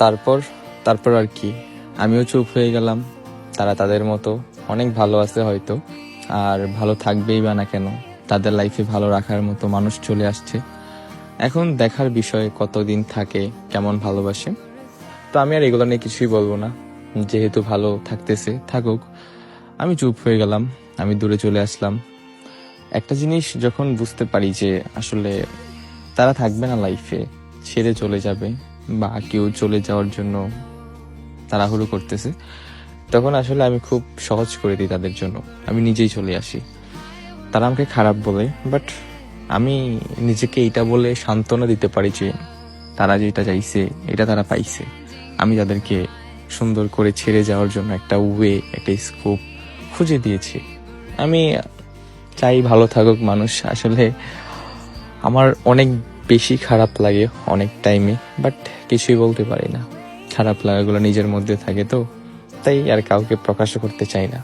তারপর তারপর আর কি? আমিও চুপ হয়ে গেলাম। তারা তাদের মতো অনেক ভালো আছে হয়তো। আর ভালো থাকবেই বা না কেন, তাদের লাইফে ভালো রাখার মতো মানুষ চলে আসছে। এখন দেখার বিষয়ে কতদিন থাকে, কেমন ভালোবাসে? তো আমি আর এগুলো নিয়ে কিছুই বলব না। যেহেতু ভালো থাকতেছে, থাকুক। আমি চুপ হয়ে গেলাম, আমি দূরে চলে আসলাম। একটা জিনিস যখন বুঝতে পারি যে আসলে তারা থাকবে না লাইফে ছেড়ে চলে যাবে। বা কেউ চলে যাওয়ার জন্য তাড়াহুড়ো করতেছে, তখন আসলে আমি খুব সহজ করে দিই তাদের জন্য। আমি নিজেই চলে আসি। তারা আমাকে খারাপ বলে বাট আমি নিজেকে এটা বলে সান্ত্বনা দিতে পারি যে তারা যেটা চাইছে, এটা তারা পাইছে। আমি তাদেরকে সুন্দর করে ছেড়ে যাওয়ার জন্য একটা ওয়ে একটা স্কোপ খুঁজে দিয়েছি। আমি চাই ভালো থাকুক মানুষ। আসলে আমার অনেক বেশি খারাপ লাগে অনেক টাইমে বাট কিছুই বলতে পারি না। খারাপ লাগাগুলো নিজের মধ্যে থাকে তো, তাই আর কাউকে প্রকাশ করতে চাই না।